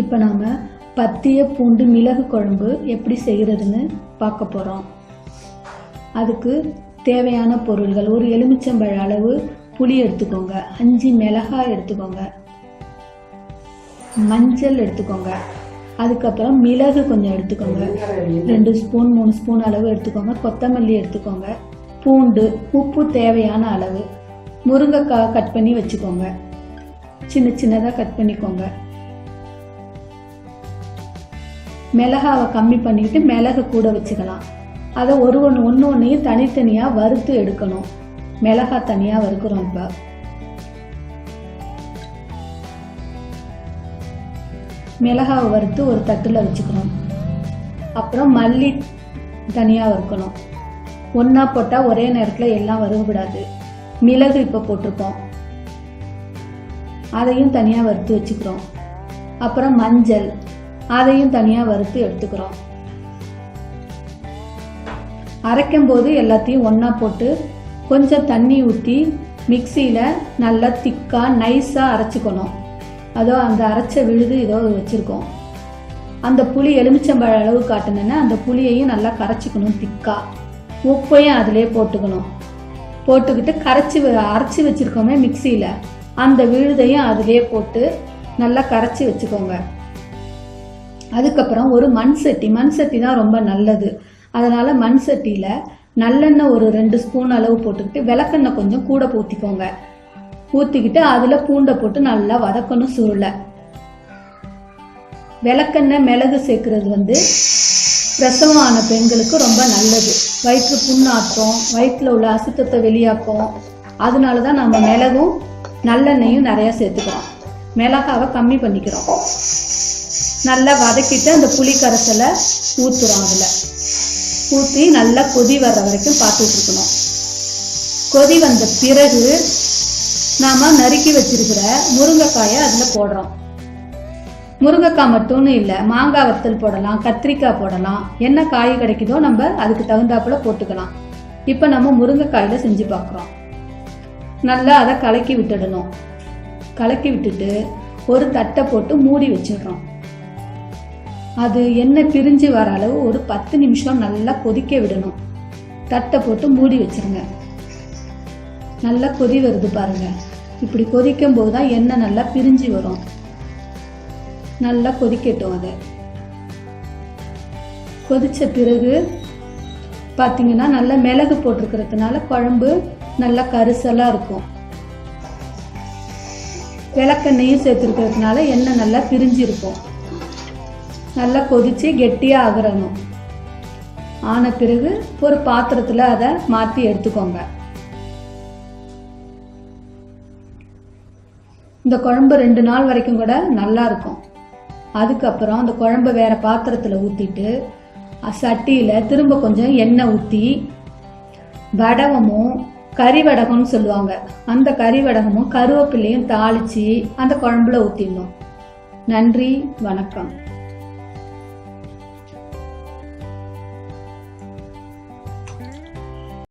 இப்போ நாம் பத்திய பூண்டு மிளகு குழம்பு எப்படி செய்கிறதுன்னு பார்க்க போகிறோம் அதுக்கு தேவையான பொருள்கள் ஒரு எலுமிச்சம்பழ அளவு புளி எடுத்துக்கோங்க. அஞ்சு மிளகாய் எடுத்துக்கோங்க. மஞ்சள் எடுத்துக்கோங்க. அதுக்கப்புறம் மிளகு கொஞ்சம் எடுத்துக்கோங்க. ரெண்டு ஸ்பூன் மூணு ஸ்பூன் அளவு எடுத்துக்கோங்க. கொத்தமல்லி எடுத்துக்கோங்க. பூண்டு உப்பு தேவையான அளவு. முருங்கைக்காய் கட் பண்ணி வச்சுக்கோங்க. சின்ன சின்னதாக கட் பண்ணிக்கோங்க. மிளகாவை கம்மி பண்ணிக்கிட்டு மிளகு கூட வச்சுக்கலாம். அதை ஒரு ஒன்று ஒன்று ஒன்றையும் தனித்தனியாக வறுத்து எடுக்கணும். மிளகா தனியாக வறுக்கிறோம் இப்போ. மிளகாவை வறுத்து ஒரு தட்டில் வச்சுக்கணும். அப்புறம் மல்லி தனியாக வறுக்கணும். ஒன்றா போட்டால் ஒரே நேரத்தில் எல்லாம் வறுவிடாது மிளகு இப்போ போட்டிருக்கோம். அதையும் தனியாக வறுத்து வச்சுக்கிறோம். அப்புறம் மஞ்சள். அதையும் தனியாக வறுத்து எடுத்துக்கிறோம். அரைக்கும் போது எல்லாத்தையும் ஒன்றா போட்டு கொஞ்சம் தண்ணி ஊற்றி மிக்சியில் நல்லா திக்காக நைஸாக அரைச்சிக்கணும். அதோ அந்த அரைச்ச விழுது ஏதோ வச்சுருக்கோம். அந்த புளி எலுமிச்சம்பழ அளவு காட்டுனேன்னா அந்த புளியையும் நல்லா கரைச்சிக்கணும் திக்கா. உப்பையும் அதிலே போட்டுக்கணும். போட்டுக்கிட்டு கரைச்சி வ- அரைச்சி வச்சுருக்கோமே மிக்சியில். அந்த விழுதையும் அதிலே போட்டு நல்லா கரைச்சி வச்சுக்கோங்க. அதுக்கப்புறம் ஒரு மண் சட்டி. மண் சட்டி தான் ரொம்ப நல்லது. அதனால் மண் சட்டியில் நல்லெண்ணெய் ஒரு ரெண்டு ஸ்பூன் அளவு போட்டுக்கிட்டு விளக்கெண்ணெய் கொஞ்சம் கூட ஊற்றிக்கோங்க ஊற்றிக்கிட்டு அதில் பூண்டை போட்டு நல்லா வதக்கணும் சுருளை. விளக்கெண்ணெய் மிளகு சேர்க்கறது வந்து பிரசவம் ஆன பெண்களுக்கு ரொம்ப நல்லது. வயிற்று புண்ணாக்கும் வயிற்றில் உள்ள அசுத்தத்தை வெளியாக்கும். அதனால தான் நம்ம மிளகும் நல்லெண்ணெயும் நிறையா சேர்த்துக்கிறோம். மிளகாவை கம்மி பண்ணிக்கிறோம். நல்லா வதக்கிட்டு அந்த புளி கரைசலை ஊற்றுறோம் அதில். ஊற்றி நல்லா கொதி வர்ற வரைக்கும் பார்த்துட்டு இருக்கணும். கொதி வந்த பிறகு நாம நறுக்கி வச்சிருக்கிற முருங்கைக்காயை அதில் போடுறோம். முருங்கைக்காய் மட்டும்னு இல்லை மாங்காய் வத்தல் போடலாம் கத்திரிக்காய் போடலாம் என்ன காய் கிடைக்குதோ நம்ம அதுக்கு தகுந்தாப்புல போட்டுக்கலாம். இப்போ நம்ம முருங்கைக்காயில் செஞ்சு பார்க்குறோம் நல்லா அதை கலக்கி விட்டுடணும். கலக்கி விட்டுட்டு ஒரு தட்டை போட்டு மூடி வச்சிடுறோம். அது எண்ணெய் பிரிஞ்சு வர அளவு ஒரு பத்து நிமிஷம் நல்லா கொதிக்க விடணும். தட்டை போட்டு மூடி வச்சிருங்க. நல்லா கொதி வருது பாருங்க. இப்படி கொதிக்கும் போது தான் எண்ணெய் நல்லா பிரிஞ்சு வரும். நல்லா கொதிக்கட்டும் அதை. கொதிச்ச பிறகு பார்த்தீங்கன்னா நல்லா மிளகு போட்டிருக்கிறதுனால குழம்பு நல்லா கரிசலாக இருக்கும். விளக்கெண்ணையும் சேர்த்துருக்கிறதுனால எண்ணெய் நல்லா பிரிஞ்சு இருக்கும் நல்லா கொதித்து கெட்டியாக ஆகிறணும். ஆன பிறகு ஒரு பாத்திரத்தில் அதை மாற்றி எடுத்துக்கோங்க. இந்த குழம்பு ரெண்டு நாள் வரைக்கும் கூட நல்லா இருக்கும். அதுக்கப்புறம் அந்த குழம்பு வேற பாத்திரத்தில் ஊற்றிட்டு சட்டியில் திரும்ப கொஞ்சம் எண்ணெய் ஊற்றி வடகமும் கறி வடகம்னு சொல்லுவாங்க. அந்த கறி வடகமும் கருவேப்பிலையும் தாளித்து அந்த குழம்புல ஊற்றிடணும் நன்றி வணக்கம்.